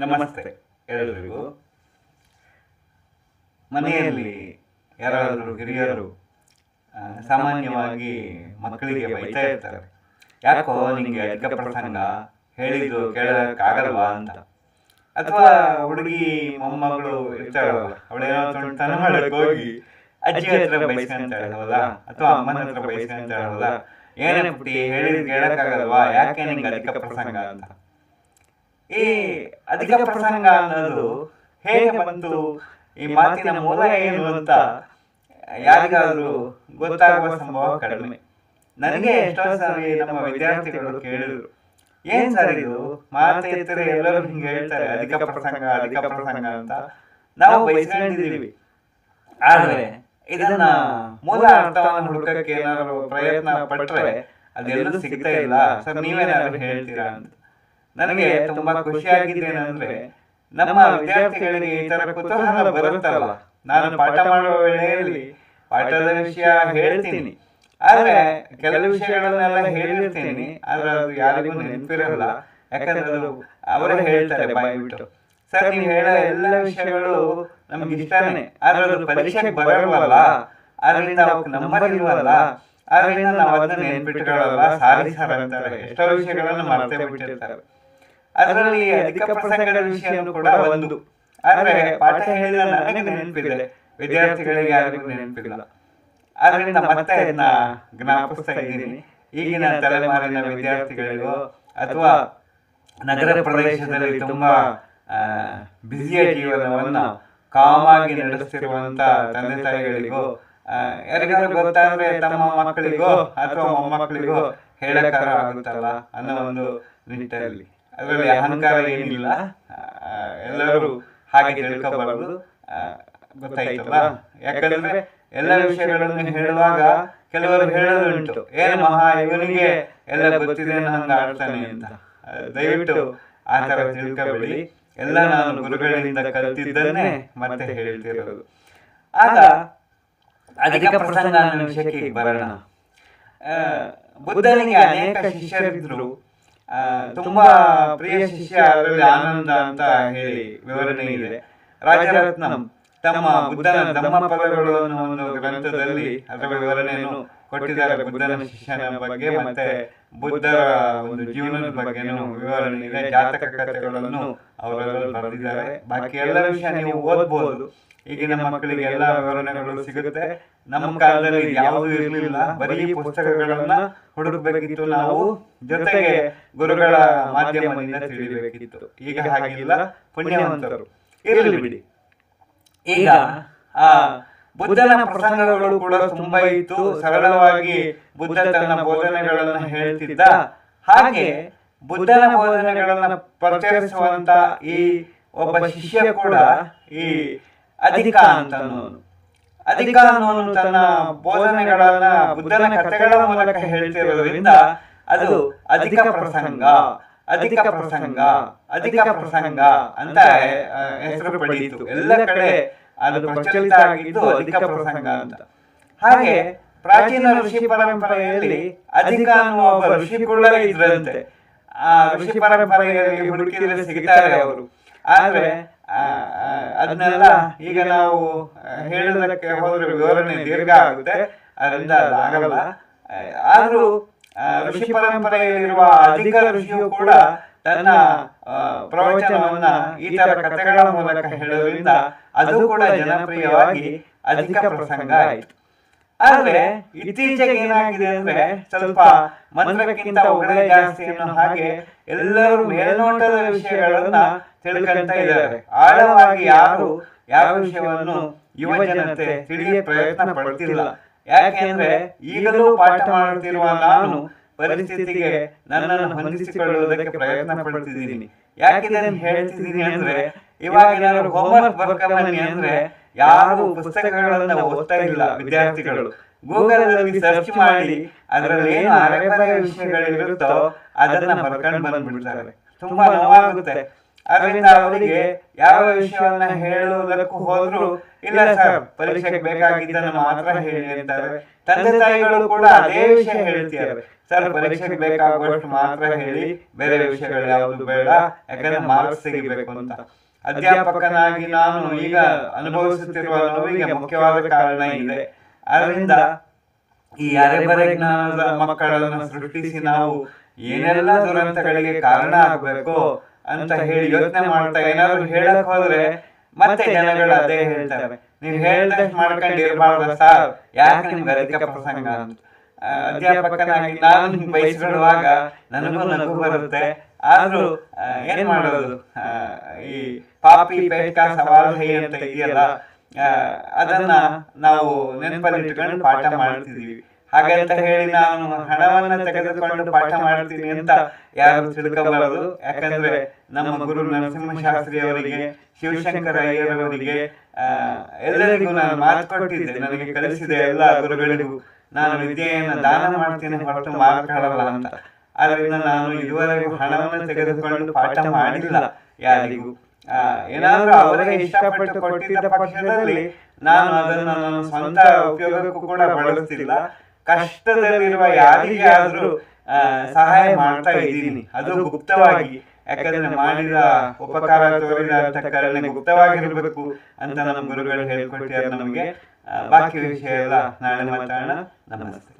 ನಮಸ್ತೆ ಎಲ್ಲರಿಗೂ. ಮನೆಯಲ್ಲಿ ಯಾರಾದರೂ ಹಿರಿಯರು ಸಾಮಾನ್ಯವಾಗಿ ಮಕ್ಕಳಿಗೆ ಬೈತಾ ಇರ್ತಾರೆ. ಯಾಕೋ ನಿಮಗೆ ಅಧಿಕ ಪ್ರಸಂಗ ಹೇಳಿದ್ದು ಕೇಳಕ್ಕಾಗಲ್ವಾ ಅಂತ. ಅಥವಾ ಹುಡುಗಿ ಮೊಮ್ಮಗಳು ಇರ್ತಾಳಲ್ಲ ಅವಳೇನೋ ತುಂಟತನ ಮಾಡಕ್ ಹೋಗಿ ಅಜ್ಜಿ ಹತ್ರ ಬೈಸ್ಕೊಂತಾಳೆ ಹೌದಾ ಅಥವಾ ಅಮ್ಮನ ಹತ್ರ ಬೈಸ್ಕೊಂತಾಳೆ ಹೌದಾ ಏನೇ ಪುಟ್ಟಿ ಹೇಳಿದ್ ಕೇಳಕ್ಕಾಗಲ್ವಾ? ಯಾಕೆ ನಿಂಗೆ ಅಧಿಕ ಪ್ರಸಂಗ ಅಂತ? ಈ ಅಧಿಕ ಪ್ರಸಂಗ ಅನ್ನೋದು ಹೇಗೆ ಬಂತು? ಈ ಮಾತಿನ ಮೂಲ ಏನು ಅಂತ ಯಾರಿಗಾದರೂ ಗೊತ್ತಾಗುವ ಸಂಭವ ಕಡಿಮೆ. ನನಗೆ ಎಷ್ಟೋ ಸಾರಿ ನಮ್ಮ ವಿದ್ಯಾರ್ಥಿಗಳು ಕೇಳಿದ್ರು ಏನ್ ಸರ್ ಇದು? ಮಾತೇತರೆ ಎಲ್ಲರೂ ಹಿಂಗೆ ಹೇಳ್ತಾರೆ ಅಧಿಕ ಪ್ರಸಂಗ ಅಧಿಕ ಪ್ರಸಂಗ ಅಂತ ನಾವು ಬಯಸ್ಕೊಂಡಿದ್ದೀವಿ. ಆದರೆ ಇದನ್ನ ಮೂಲ ಅರ್ಥವನ್ನು ಹುಡುಕಕ್ಕೆ ಏನಾದ್ರು ಪ್ರಯತ್ನ ಪಟ್ರೆ ಅದೆಲ್ಲೂ ಸಿಗ್ತಾ ಇಲ್ಲ. ಸರ್ ನೀವೇನಾದ್ರು ಹೇಳ್ತೀರಾ ಅಂತ. ನನಗೆ ತುಂಬಾ ಖುಷಿಯಾಗಿದ್ದೇನೆಂದ್ರೆ ನಮ್ಮ ವಿದ್ಯಾರ್ಥಿಗಳಿಗೆ ಈ ತರ ಕುತೂಹಲ ಬರುತ್ತಲ್ಲ ನಾನು ಪಾಠ ಮಾಡುವ ವೇಳೆಯಲ್ಲಿ ಪಾಠದ ವಿಷಯ ಹೇಳ್ತೀನಿ. ಆದ್ರೆ ಕೆಲವು ವಿಷಯಗಳನ್ನೆಲ್ಲ ಹೇಳಿರ್ತೀನಿ. ಆದ್ರೆ ಅದು ಯಾರಿಗೂ ನೆನಪಿರಲ್ಲ. ಯಾಕಂದ್ರೆ ಅದು ಅವರೇ ಹೇಳ್ತಾರೆ ಬಾಯಿ ಬಿಟ್ಟು. ಸರ್ ನೀವು ಹೇಳೋ ಎಲ್ಲ ವಿಷಯಗಳು ನಮ್ಗೆ ಇಷ್ಟನೇ. ಆದ್ರೆ ಅದು ಪರೀಕ್ಷೆಗೆ ಬರಲ್ವಲ್ಲ? ಅದರಿಂದ ಅವಕ್ಕೆ ನಂಬರ್ ಇಲ್ವಲ್ಲ? ಅದರಿಂದ ನಾವು ಅದನ್ನ ನೆನ್ಪಿಟ್ಕೊಳ್ಳಲ್ಲ ಸಾರಿ ಸರ್ ಅಂತಾರೆ. ಎಷ್ಟೋ ವಿಷಯಗಳನ್ನು ಮರ್ತೇ ಬಿಟ್ಟಿರ್ತಾರೆ. ಅದರಲ್ಲಿ ಅಧಿಕ ಪ್ರಸಂಗದ ವಿಷಯನೂ ಕೂಡ ಒಂದು. ಆದರೆ ಪಾಠ ಹೇಳಿದ ನನಗೆ ನೆನಪಿದೆ ವಿದ್ಯಾರ್ಥಿಗಳಿಗೆ ಯಾರಿಗೂ ನೆನಪಿಲ್ಲ. ಅದರಿಂದ ಮತ್ತೆ ಅದನ್ನ ಜ್ಞಾಪಿಸ್ತಾ ಇದ್ದೀನಿ. ಈಗಿನ ತಲೆಮಾರಿನ ವಿದ್ಯಾರ್ಥಿಗಳಿಗೂ ಅಥವಾ ನಗರ ಪ್ರದೇಶದಲ್ಲಿ ತುಂಬಾ ಬ್ಯುಸಿಯ ಜೀವನವನ್ನ ಕಾಮಾಗಿ ನಡೆಸ್ತಿರುವಂತ ತಂದೆ ತಾಯಿಗಳಿಗೂ ಯಾರಿಗಾದ್ರೂ ಗೊತ್ತಾದ್ರೆ ತಮ್ಮ ಮಕ್ಕಳಿಗೋ ಅಥವಾ ಮೊಮ್ಮಕ್ಕಳಿಗೋ ಹೇಳಕ್ಕಾರ ಆಗುತ್ತಲ್ಲ ಅನ್ನೋ ಒಂದು ನಿಟ್ಟಲ್ಲಿ. ಅದರಲ್ಲಿ ಅಹಂಕಾರ ಏನಿಲ್ಲ. ಎಲ್ಲರೂ ಹಾಗೆ ತಿಳ್ಕೊಬಾರದು. ಗೊತ್ತಾಯ್ತಲ್ಲ? ಯಾಕಂದ್ರೆ ಎಲ್ಲ ವಿಷಯಗಳನ್ನು ಹೇಳುವಾಗ ಕೆಲವರು ಹೇಳೋದುಂಟು. ಏನು ಮಹಾ ಇವನಿಗೆ ಎಲ್ಲ ಗೊತ್ತಿದೆ ಹಂಗ ಆಡ್ತಾನೆ ಅಂತ. ದಯವಿಟ್ಟು ಆ ತರ ತಿಳ್ಕೊಬೇಡಿ. ಎಲ್ಲ ನಾನು ಗುರುಗಳಿಂದ ಕಲ್ತಿದ್ದನ್ನೇ ಮತ್ತೆ ಹೇಳ್ತಿರೋದು. ಆಗ ಅಧಿಕ ಪ್ರಸಂಗ ಅನ್ನೋ ವಿಷಯಕ್ಕೆ ಬರೋಣ. ಬುದ್ಧನಿಗೆ ಅನೇಕ ಶಿಷ್ಯರಿದ್ರು. ತುಂಬಾ ಪ್ರಿಯ ಶಿಷ್ಯ ಅದರಲ್ಲಿ ಆನಂದ ಅಂತ ಹೇಳಿ ವಿವರಣೆ ಇದೆ. ರಾಜರತ್ನಂ ತಮ್ಮ ಬುದ್ಧನ ಧಮ್ಮ ಪದಗಳು ಅನ್ನೋ ಒಂದು ಗ್ರಂಥದಲ್ಲಿ ಅದರ ವಿವರಣೆಯನ್ನು ಕೊಟ್ಟಿದ್ದಾರೆ ಬುದ್ಧನ ಶಿಷ್ಯನ ಬಗ್ಗೆ ಮತ್ತೆ ಬುದ್ಧರ ಒಂದು ಜೀವನದ ಬಗ್ಗೆನೂ ವಿವರಣೆ ಇದೆ. ಜಾತಕ ಕಥೆಗಳನ್ನು ಅವರಲ್ಲಿ ಬರೆದಿದ್ದಾರೆ. ಬಾಕಿ ಎಲ್ಲ ವಿಷಯ ನೀವು ಓದ್ಬೋದು. ಈಗಿನ ಮಕ್ಕಳಿಗೆ ಎಲ್ಲ ವಿವರಣೆಗಳು ಸಿಗುತ್ತೆ. ನಮ್ಮ ಕಾಲದಲ್ಲಿ ಯಾವುದು ಇರಲಿಲ್ಲ. ಬರೀ ಪುಸ್ತಕಗಳನ್ನ ಹುಡುಕಬೇಕಿತ್ತು. ನಾವು ಜೊತೆಗೆ ಗುರುಗಳ ಮಾಧ್ಯಮದಿಂದ ತಿಳಿಬೇಕಿತ್ತು ಈಗ ಹಾಗಿಲ್ಲ. ಪುಣ್ಯವಂತರು. ಇರಲಿ ಬಿಡಿ. ಈಗ ಆ ಬುದ್ಧನ ಪ್ರಸಂಗಗಳು ಕೂಡ ತುಂಬಾ ಇತ್ತು. ಸರಳವಾಗಿ ಬುದ್ಧ ತನ್ನ ಬೋಧನೆಗಳನ್ನ ಹೇಳ್ತಿದ್ದ. ಹಾಗೆ ಬುದ್ಧನ ಬೋಧನೆಗಳನ್ನ ಪ್ರಚರಿಸುವಂತ ಈ ಒಬ್ಬ ಶಿಷ್ಯ ಕೂಡ ಈ ಅಧಿಕ ಅಂತ ಅಧಿಕ ಅನ್ನೋನು ತನ್ನ ಬೋಧನೆಗಳನ್ನ ಬುದ್ಧನ ಕಥೆಗಳ ಮೂಲಕ ಹೇಳ್ತಿರೋದ್ರಿಂದ ಅದು ಅಧಿಕ ಪ್ರಸಂಗ ಅಧಿಕ ಪ್ರಸಂಗ ಅಧಿಕ ಪ್ರಸಂಗ ಅಂತ ಹೆಸರು ಪಡೆಯಿತು ಎಲ್ಲ ಕಡೆ ಅದು ಪ್ರಚಲಿತ ಆಗಿದ್ದು ಅಧಿಕ ಪ್ರಸಂಗ ಅಂತ. ಹಾಗೆ ಪ್ರಾಚೀನ ಋಷಿ ಪರಂಪರೆಯಲ್ಲಿ ಅಧಿಕ ಅನ್ನುವ ಒಬ್ಬ ಋಷಿ ಕೂಡ ಇದ್ರಂತೆ. ಆ ಋಷಿ ಪರಂಪರೆಯಲ್ಲಿ ಹುಡುಕಿದ್ರೆ ಸಿಗ್ತಾರೆ ಅವರು. ಆದ್ರೆ ಅದನ್ನೆಲ್ಲ ಈಗ ನಾವು ಹೇಳೋದಕ್ಕೆ ಹೋದ್ರೆ ವಿವರಣೆ ದೀರ್ಘ ಆಗುತ್ತೆ. ಅದರಿಂದ ಅದು ಆಗಲ್ಲ. ಆದರೂ ಋಷಿ ಪರಂಪರೆಯಲ್ಲಿರುವ ಅಧಿಕ ಋಷಿಯು ಕೂಡ ತನ್ನ ಪ್ರವಚನವನ್ನ ಈ ತರ ಕಥೆಗಳ ಮೂಲಕ ಹೇಳೋದ್ರಿಂದ ಅದು ಕೂಡ ಜನಪ್ರಿಯವಾಗಿ ಅಧಿಕ ಪ್ರಸಂಗ ಆಯಿತು. ಆದ್ರೆ ಇತ್ತೀಚೆಗೆ ಏನಾಗಿದೆ ಅಂದ್ರೆ ಸ್ವಲ್ಪ ಮಂತ್ರಕ್ಕಿಂತ ಒಳ್ಳೆ ಜಾಸ್ತಿ ಅನ್ನೋ ಹಾಗೆ ಎಲ್ಲರೂ ಮೇಲ್ನೋಟದ ವಿಷಯಗಳನ್ನ ತಿಳ್ಕೊಂತ ಇದ್ದಾರೆ. ಆಳವಾಗಿ ಯಾರು ಯಾವ ವಿಷಯವನ್ನು ಯುವ ಜನತೆ ತಿಳಿಯ ಪ್ರಯತ್ನ ಪಡ್ತಿಲ್ಲ. ಯಾಕೆಂದ್ರೆ ಈಗಲೂ ಪಾಠ ಮಾಡುತ್ತಿರುವ ನಾನು ಪರಿಸ್ಥಿತಿಗೆ ನನ್ನನ್ನು ಹೊಂದಿಸಿಕೊಳ್ಳುವುದಕ್ಕೆ ಪ್ರಯತ್ನ ಪಡ್ತಿದ್ದೀನಿ. ಯಾಕೆ ಇದನ್ನು ಹೇಳ್ತಿದ್ದೀನಿ ಅಂದ್ರೆ, ಇವಾಗ ಏನಾದ್ರು ಹೋಮ್ವರ್ಕ್ ಬರ್ಕೊಂಬನ್ನಿ ಅಂದ್ರೆ ಯಾರು ಪುಸ್ತಕಗಳನ್ನ ಓದ್ತಾ ಇಲ್ಲ, ವಿದ್ಯಾರ್ಥಿಗಳು. ಗೂಗಲ್ ಅಲ್ಲಿ ಸರ್ಚ್ ಮಾಡಿ ಅದರಲ್ಲಿ ಏನು ಅರೆಬರೆ ವಿಷಯಗಳಿರುತ್ತೋ ಅದನ್ನ ಬರ್ಕೊಂಡು ಬಂದ್ಬಿಡ್ತಾರೆ. ತುಂಬಾ ನೋವಾಗುತ್ತೆ. ಅದರಿಂದ ಅವರಿಗೆ ಯಾವ ವಿಷಯವನ್ನ ಹೇಳುವುದಕ್ಕೂ ಹೋದ್ರು ಇಲ್ಲ ಸರ್ ಪರೀಕ್ಷೆಗೆ ಬೇಕಾಗಿದ್ದನ್ನು ಮಾತ್ರ ಹೇಳಿ ಅಂತಾರೆ. ತಂದೆ ತಾಯಿಗಳು ಕೂಡ ಅದೇ ವಿಷಯ ಹೇಳ್ತಿದ್ದಾರೆ. ಸರ್ ಪರೀಕ್ಷೆಗೆ ಬೇಕಾಗುವಷ್ಟು ಮಾತ್ರ ಹೇಳಿ ಬೇರೆ ವಿಷಯಗಳು ಯಾವುದು ಬೇಡ ಯಾಕಂದ್ರೆ ಮಾರ್ಕ್ಸ್ ಸಿಗಬೇಕು ಅಂತ. ಅಧ್ಯಾಪಕನಾಗಿ ನಾನು ಈಗ ಅನುಭವಿಸುತ್ತಿರುವ ನೋವಿಗೆ ಮುಖ್ಯವಾದ ಕಾರಣ ಇದೆ. ಅದರಿಂದ ಈ ಅರೆಬರೆ ಜ್ಞಾನದ ಮಕ್ಕಳನ್ನು ಸೃಷ್ಟಿಸಿ ನಾವು ಏನೆಲ್ಲ ದುರಂತಗಳಿಗೆ ಕಾರಣ ಆಗಬೇಕು ಅಂತ ಹೇಳಿ ಯೋಚನೆ ಮಾಡ್ತಾ ಏನಾದ್ರು ಹೇಳಕ್ ಹೋದ್ರೆ ಮತ್ತೆ ಜನಗಳು ಅದೇ ಹೇಳ್ತಾರೆ. ನೀವು ಹೇಳ್ದಷ್ಟು ಮಾಡ್ಕೊಂಡಿರ್ಬಾರ್ದ ಸರ್. ಯಾಕೆ ನಿಮ್ಗೆ ಅಧಿಕ ಪ್ರಸಂಗ ಅಂತ? ಅಧ್ಯಾಪಕನಾಗಿ ನಾನು ಬಯಸಿಕೊಳ್ಳುವಾಗ ನನಗೂ ನಗು ಬರುತ್ತೆ. ಆದ್ರೂ ಏನ್ ಮಾಡೋದು? ಈ ಪಾಪಿ ಬೇಕಾ ಸವಾಲ್ ಹೈ ಅಂತ ಇದೆಯಲ್ಲ ಅದನ್ನ ನಾವು ನೆನಪಲ್ಲಿಟ್ಟುಕೊಂಡು ಪಾಠ ಮಾಡ್ತಿದೀವಿ. ಹಾಗಂತ ಹೇಳಿ ನಾನು ಹಣವನ್ನ ತೆಗೆದುಕೊಂಡು ಪಾಠ ಮಾಡ್ತೀನಿ ಅಂತ ಯಾರು ತಿಳ್ಕೋಬಾರದು? ಯಾಕಂದ್ರೆ ನಮ್ಮ ಗುರು ನರಸಿಂಹಶಾಸ್ತ್ರಿ ಅವರಿಗೆ ಶಿವಶಂಕರ ಅಯ್ಯರವರಿಗೆ ಎಲ್ಲರಿಗೂ ನಾನು ಮಾತು ಕೊಟ್ಟಿದ್ದೆ. ನನಗೆ ಕಲಿಸಿದ ಎಲ್ಲ ಗುರುಗಳಿಗೂ ನಾನು ವಿದ್ಯೆಯನ್ನು ದಾನ ಮಾಡ್ತೀನಿ ಹೊರತು ಮಾತಾಡಲ್ಲ ಅಂತ. ಅದರಿಂದ ನಾನು ಇದುವರೆಗೂ ಹಣವನ್ನು ತೆಗೆದುಕೊಂಡು ಪಾಠ ಮಾಡಿಲ್ಲ ಯಾರಿಗೂ. ಏನಾದ್ರೂ ಅವರಿಗೆ ಇಷ್ಟಪಟ್ಟು ಕೊಟ್ಟಿದ್ದ ಪಕ್ಷದಲ್ಲಿ ನಾನು ಅದನ್ನು ನನ್ನ ಸ್ವಂತ ಉಪಯೋಗಕ್ಕೂ ಕೂಡ ಬಳಸ್ತಿಲ್ಲ. ಕಷ್ಟದಲ್ಲಿರುವ ಯಾರಿಗೆ ಆದ್ರೂ ಸಹಾಯ ಮಾಡ್ತಾ ಇದ್ದೀನಿ. ಅದು ಗುಪ್ತವಾಗಿ ಯಾಕಂದ್ರೆ ಮಾಡಿದ ಉಪಕಾರ ತೋರಿದ ಕರುಣೆ ಗುಪ್ತವಾಗಿರ್ಬೇಕು ಅಂತ ನಮ್ಮ ಗುರುಗಳು ಹೇಳ್ಕೊಟ್ಟಿದ್ದಾರೆ ನಮಗೆ. ಬಾಕಿ ವಿಷಯ ಎಲ್ಲ ನಾಳೆ ಮಾತಾಡೋಣ ನಮಸ್ತೆ.